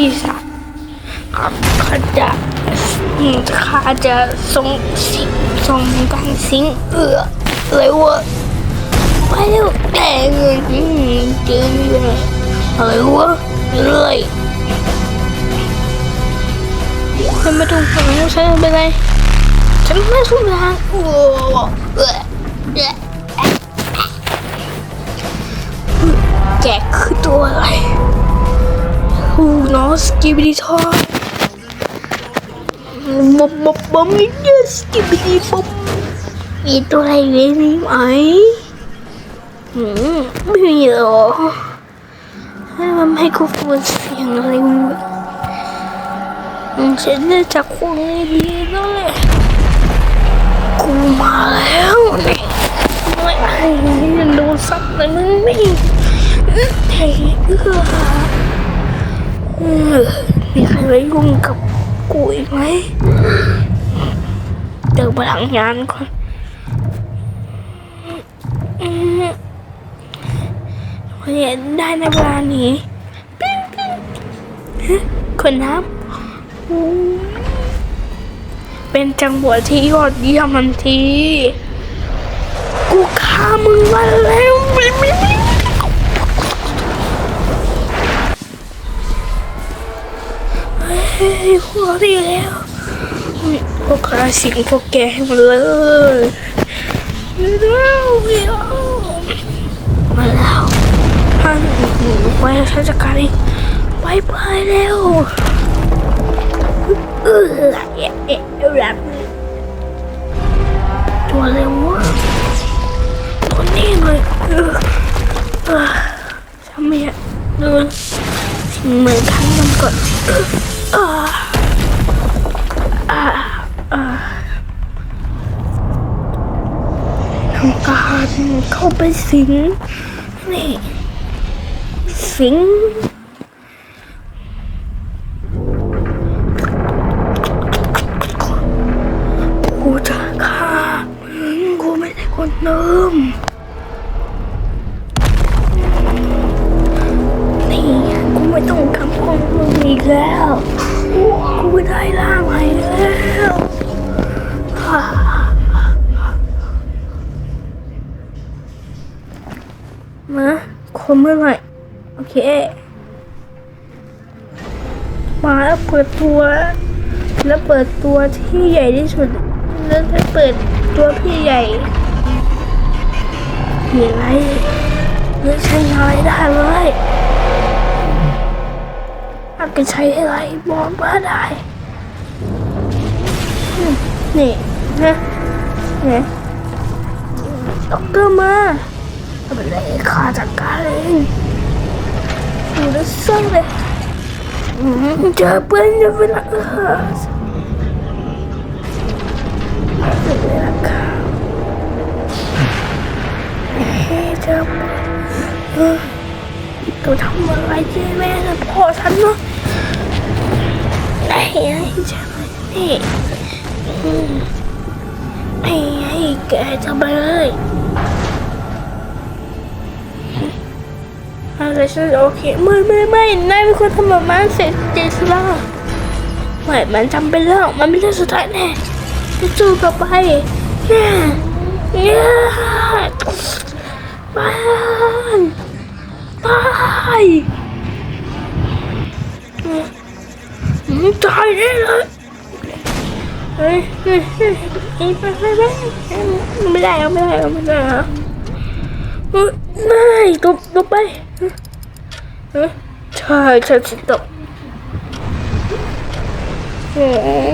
ปีศาจข้าข้าจะอืมข้าจะส่งสิส่งการสิงเอืออะไรวะไปเร็วแต่อืมเจออะไรวะเลยฉันไม่ต้องฟังฉันไม่เป็นไรฉันไม่สู้ทางโอ้เออแกคือตัวอะไร หูน้องสกิบิดีทอยบ๊อบบ๊อบบ๊อบไม่เยสกิบิดีบ๊อบมีตัวอะไรเล่นไหมหืมไม่มีหรอให้มันให้กูฟังเสียงอะไรวะอืมฉันได้จากคนดีแล้วแหละกูมาแล้วนี่ไม่ให้โดนสักเลยมึงไม่เฮ้เออเออ มีใครไว้ยุ่งกับกูอีกไหมเดินพลังงานก่อนอืมเห็นได้ในเวลานี้ปิ๊งปิ๊งคนน้ำอู้เป็นจังหวะที่ยอดเยี่ยมทันที กูฆ่ามึงมาแล้ว ดีแล้วพวกข้าสิงพวกแกให้หมดเลยเร็วๆเร็วมาแล้วท่านไว้ราชการเองไปไปเร็วเออเอ๊ะเอ๊ะแบบตัวเร็ววะตัวนี้เลยเออเออทำไมอะเดินสิ่งเหมือนครั้งก่อนอ่าอ่าอ่าทำการ เข้าไปสิงนี่สิงกูจะฆ่ามึงกูไม่ได้คนเดิมนี่กูไม่ต้องทำของมึงอีกแล้ว กูไม่ได้ล่างใหม่แล้วฮ่า มาคนเมื่อไหร่โอเค มาแล้วเปิดตัว แล้วเปิดตัวที่ใหญ่ที่สุด แล้วจะเปิดตัวพี่ใหญ่มีอะไรเลือใช้น้อยได้เลยอาจจะใช้อะไรบอกว่าได้นี่นะเนี่ยด็อกเตอร์มา เอาไปเลยข้าจัดการเองอยู่ในเส้เลยอืมเจอเพื่อนจะเป็นอะไรเสร็จแล้วค่ะเฮ้ยเจอเออตัวทำอะไรเจ๊แม่นะพ่อฉันเนาะไอ้ไอ้ใช่นี่ไอ้ไอ้แกจะไปเลย อะไรฉันโอเคไม่ไม่ไม่นายเป็นคนทำแบบนั้นเสร็จเจสลาไม่มันจำเป็นเรื่องมันเป็นเรื่องสุดท้ายแน่จะสู้ต่อไปแน่เนี่ยบ้านตายอืมตายแน่เลยเฮ้ยเฮ้ยเฮ้ยไปไปไปไม่ได้ไม่ได้ไม่ได้ฮ้ยไม่ตบตบไป ใช่ใช่ฉันตบเฮ้ย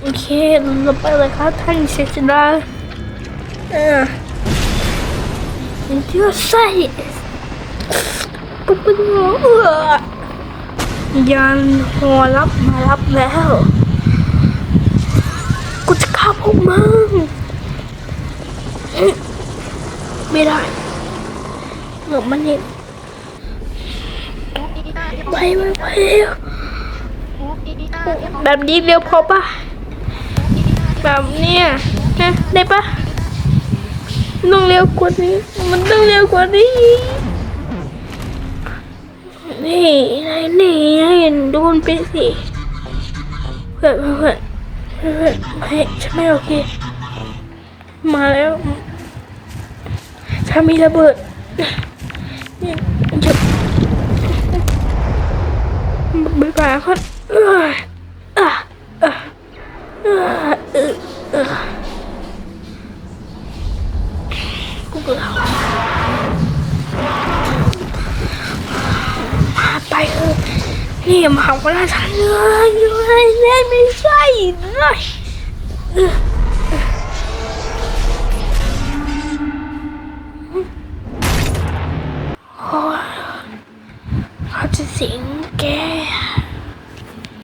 โอเคเราไปเลยครับท่านเชษดาเออ Dios sai ปุ๊บปุ๊บเออยันหัวรับมารับแล้ว กูจะฆ่าพวกมึงไม่ได้ เกืบมันเห็ไปไปไปแบบนี้เร็วพอปะแบบเนี้ยฮะได้ปะต้องเร็วกว่านี้ มันต้องเร็วกว่านี้ นี่นี่ให้ดูมันไปสิเพื่อนเพื่อนเพื่อนไม่ฉันไม่โอเค มาแล้วฉันมีระเบิด Bị bà hết à, à, ừ, ừ. Cũng lậu Bay ơi Nghe mà không có lá sẵn nữa Như thế này mình xoay Rồi. Ừ.